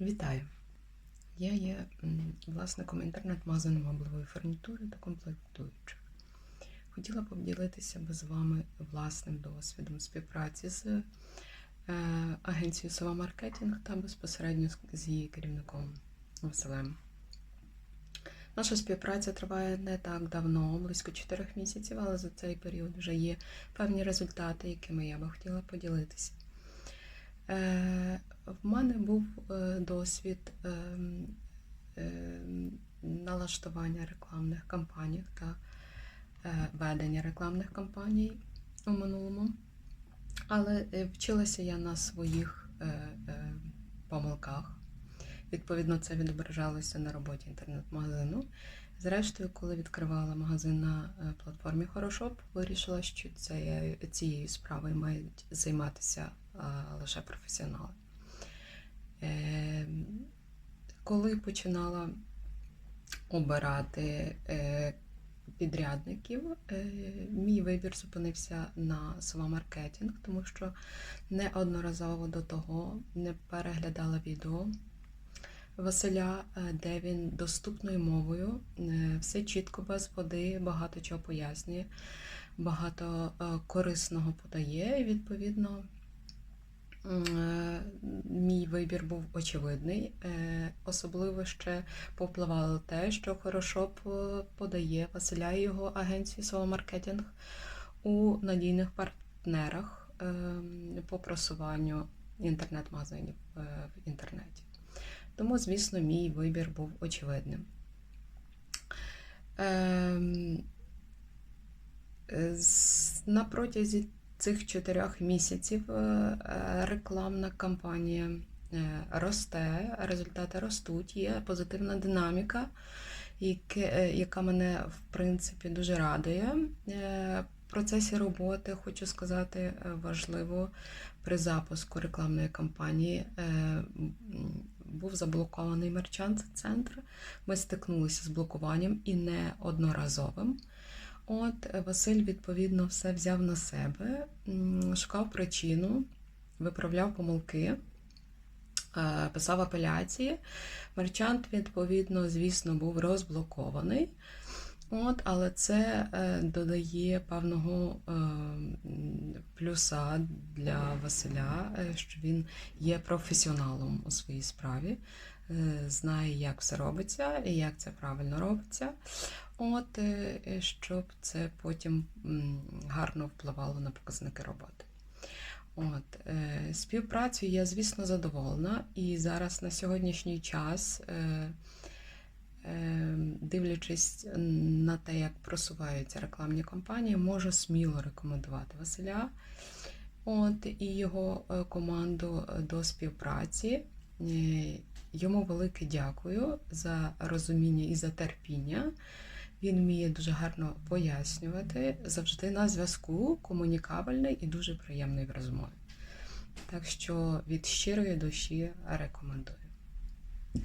Вітаю! Я є власником інтернет-магазину меблевої фурнітури та комплектуючих. Хотіла б поділитися з вами власним досвідом співпраці з е, агенцією Сова Маркетінг та безпосередньо з її керівником Василем. Наша співпраця триває не так давно, близько 4 місяців, але за цей період вже є певні результати, якими я би хотіла поділитися. Е, В мене був е, досвід ем, налаштування рекламних кампаній та е, ведення рекламних кампаній у минулому. Але е, вчилася я на своїх е, е, помилках. Відповідно, це відображалося на роботі інтернет-магазину. Зрештою, коли відкривала магазин на е, платформі Хорошоп, вирішила, що цією справою мають займатися лише професіонали. Е, Коли починала обирати е, підрядників, е, мій вибір зупинився на сова маркетинг, тому що неодноразово до того не переглядала відео Василя, де він доступною мовою все чітко без води, багато чого пояснює, багато корисного подає. І відповідно Мій вибір був очевидний. Е, Особливо ще повпливало те, що Хорошоп е, подає Василя і його агенцію Соло Маркетинг у надійних партнерах е, по просуванню інтернет-магазинів е, в інтернеті. Тому, звісно, мій вибір був очевидним. Ем, е, На протязі цих чотирьох місяців е, е, рекламна кампанія е, росте, результати ростуть, є позитивна динаміка, яка мене в принципі дуже радує. В процесі роботи хочу сказати важливо при запуску рекламної кампанії був заблокований мерчант центр. Ми стикнулися з блокуванням і не одноразовим. От е, Василь відповідно все взяв на себе, шукав причину, виправляв помилки, е, писав апеляції. Мерчант, відповідно, звісно, був розблокований. От, але це е, додає певного е, плюса для Василя, е, що він є професіоналом у своїй справі, знає, як все робиться і як це правильно робиться. От, щоб це потім гарно впливало на показники роботи. От, співпрацею я, звісно, задоволена, і зараз на сьогоднішній час, дивлячись на те, як просуваються рекламні кампанії, можу сміло рекомендувати Василя от, і його е, команду е, до співпраці. Е, Йому велике дякую за розуміння і за терпіння. Він вміє дуже гарно пояснювати, завжди на зв'язку, комунікабельний і дуже приємний в розмові. Так що від щирої душі рекомендую.